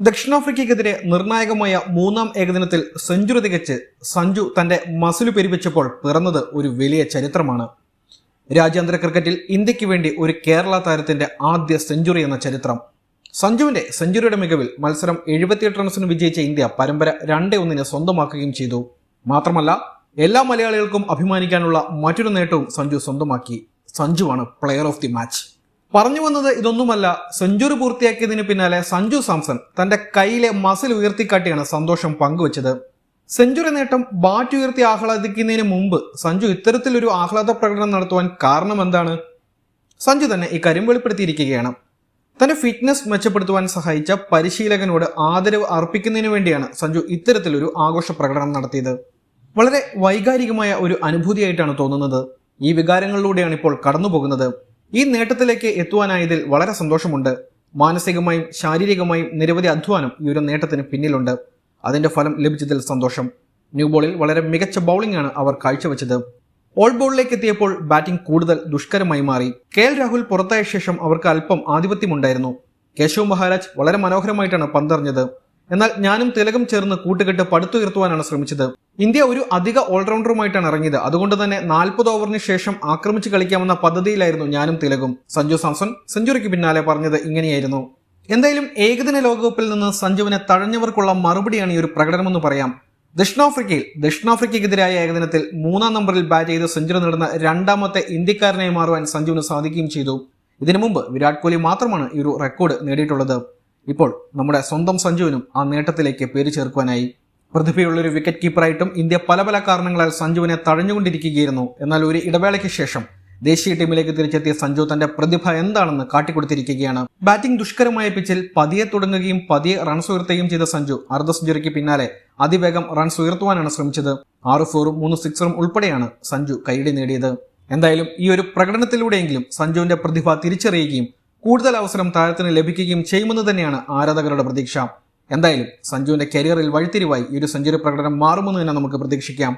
ദക്ഷിണാഫ്രിക്കയ്ക്കെതിരെ നിർണായകമായ മൂന്നാം ഏകദിനത്തിൽ സെഞ്ചുറി തികച്ച് സഞ്ജു തന്റെ മസിലു പെരുവിച്ചപ്പോൾ പിറന്നത് ഒരു വലിയ ചരിത്രമാണ്. രാജ്യാന്തര ക്രിക്കറ്റിൽ ഇന്ത്യയ്ക്ക് വേണ്ടി ഒരു കേരള താരത്തിന്റെ ആദ്യ സെഞ്ചുറി എന്ന ചരിത്രം. സഞ്ജുവിന്റെ സെഞ്ചുറിയുടെ മികവിൽ മത്സരം എഴുപത്തിയെട്ട് റൺസിന് വിജയിച്ച ഇന്ത്യ പരമ്പര രണ്ടേ ഒന്നിന് സ്വന്തമാക്കുകയും ചെയ്തു. മാത്രമല്ല എല്ലാ മലയാളികൾക്കും അഭിമാനിക്കാനുള്ള മറ്റൊരു നേട്ടവും സഞ്ജു സ്വന്തമാക്കി. സഞ്ജുവാണ് പ്ലെയർ ഓഫ് ദി മാച്ച് പറഞ്ഞു വന്നത് ഇതൊന്നുമല്ല. സെഞ്ചുറി പൂർത്തിയാക്കിയതിന് പിന്നാലെ സഞ്ജു സാംസൺ തന്റെ കയ്യിലെ മസിൽ ഉയർത്തിക്കാട്ടിയാണ് സന്തോഷം പങ്കുവച്ചത്. സെഞ്ചുറി നേട്ടം ബാറ്റ് ഉയർത്തി ആഹ്ലാദിക്കുന്നതിന് മുമ്പ് സഞ്ജു ഇത്തരത്തിലൊരു ആഹ്ലാദ പ്രകടനം നടത്തുവാൻ കാരണം എന്താണ്? സഞ്ജു തന്നെ ഇക്കാര്യം വെളിപ്പെടുത്തിയിരിക്കുകയാണ്. തന്റെ ഫിറ്റ്നസ് മെച്ചപ്പെടുത്തുവാൻ സഹായിച്ച പരിശീലകനോട് ആദരവ് അർപ്പിക്കുന്നതിന് വേണ്ടിയാണ് സഞ്ജു ഇത്തരത്തിലൊരു ആഘോഷ പ്രകടനം നടത്തിയത്. വളരെ വൈകാരികമായ ഒരു അനുഭൂതിയായിട്ടാണ് തോന്നുന്നത്. ഈ വികാരങ്ങളിലൂടെയാണ് ഇപ്പോൾ കടന്നുപോകുന്നത്. ഈ നേട്ടത്തിലേക്ക് എത്തുവാനായതിൽ വളരെ സന്തോഷമുണ്ട്. മാനസികമായും ശാരീരികമായും നിരവധി അധ്വാനം ഈ ഒരു നേട്ടത്തിന് പിന്നിലുണ്ട്. അതിന്റെ ഫലം ലഭിച്ചതിൽ സന്തോഷം. ന്യൂ ബോളിൽ വളരെ മികച്ച ബൗളിംഗ് ആണ് അവർ കാഴ്ചവെച്ചത്. ഓൾ ബോളിലേക്ക് എത്തിയപ്പോൾ ബാറ്റിംഗ് കൂടുതൽ ദുഷ്കരമായി മാറി. കെ എൽ രാഹുൽ പുറത്തായ ശേഷം അവർക്ക് അല്പം ആധിപത്യമുണ്ടായിരുന്നു. കേശവ് മഹാരാജ് വളരെ മനോഹരമായിട്ടാണ് പന്തെറിഞ്ഞത്. എന്നാൽ ഞാനും തിലകം ചേർന്ന് കൂട്ടുകെട്ട് പടുത്തുയർത്തുവാനാണ് ശ്രമിച്ചത്. ഇന്ത്യ ഒരു അധിക ഓൾറൗണ്ടറുമായിട്ടാണ് ഇറങ്ങിയത്. അതുകൊണ്ട് തന്നെ നാൽപ്പത് ഓവറിന് ശേഷം ആക്രമിച്ച് കളിക്കാമെന്ന പദ്ധതിയിലായിരുന്നു ഞാനും തിലകും. സഞ്ജു സാംസൺ സെഞ്ചുറിക്ക് പിന്നാലെ പറഞ്ഞത് ഇങ്ങനെയായിരുന്നു. എന്തായാലും ഏകദിന ലോകകപ്പിൽ നിന്ന് സഞ്ജുവിനെ തഴഞ്ഞവർക്കുള്ള മറുപടിയാണ് ഈ ഒരു പ്രകടനമെന്ന് പറയാം. ദക്ഷിണാഫ്രിക്കയിൽ ദക്ഷിണാഫ്രിക്കയ്ക്കെതിരായ ഏകദിനത്തിൽ മൂന്നാം നമ്പറിൽ ബാറ്റ് ചെയ്ത് സെഞ്ചുറി നേടുന്ന രണ്ടാമത്തെ ഇന്ത്യക്കാരനായി മാറുവാൻ സഞ്ജുവിന് സാധിക്കുകയും ചെയ്തു. ഇതിനു മുമ്പ് വിരാട് കോഹ്ലി മാത്രമാണ് ഈ ഒരു റെക്കോർഡ് നേടിയിട്ടുള്ളത്. ഇപ്പോൾ നമ്മുടെ സ്വന്തം സഞ്ജുവിനും ആ നേട്ടത്തിലേക്ക് പേര് ചേർക്കുവാനായി പ്രതിഭയുള്ളൊരു വിക്കറ്റ് കീപ്പറായിട്ടും ഇന്ത്യ പല പല കാരണങ്ങളാൽ സഞ്ജുവിനെ തഴഞ്ഞുകൊണ്ടിരിക്കുകയായിരുന്നു. എന്നാൽ ഒരു ഇടവേളയ്ക്ക് ശേഷം ദേശീയ ടീമിലേക്ക് തിരിച്ചെത്തിയ സഞ്ജു തന്റെ പ്രതിഭ എന്താണെന്ന് കാട്ടിക്കൊടുത്തിരിക്കുകയാണ്. ബാറ്റിംഗ് ദുഷ്കരമായ പിച്ചിൽ പതിയെ തുടങ്ങുകയും പതിയെ റൺസ് ഉയർത്തുകയും ചെയ്ത സഞ്ജു അർദ്ധ സെഞ്ചുറിക്ക് പിന്നാലെ അതിവേഗം റൺസ് ഉയർത്തുവാനാണ് ശ്രമിച്ചത്. ആറ് ഫോറും മൂന്ന് സിക്സറും ഉൾപ്പെടെയാണ് സഞ്ജു കൈയടി നേടിയത്. എന്തായാലും ഈ ഒരു പ്രകടനത്തിലൂടെയെങ്കിലും സഞ്ജുവിന്റെ പ്രതിഭ തിരിച്ചറിയുകയും കൂടുതൽ അവസരം താരത്തിന് ലഭിക്കുകയും ചെയ്യുമെന്ന് തന്നെയാണ് ആരാധകരുടെ പ്രതീക്ഷ. എന്തായാലും സഞ്ജുവിന്റെ കരിയറിൽ വഴിത്തിരിവായി ഈ ഒരു സെഞ്ചുറി പ്രകടനം മാറുമെന്ന് തന്നെ നമുക്ക് പ്രതീക്ഷിക്കാം.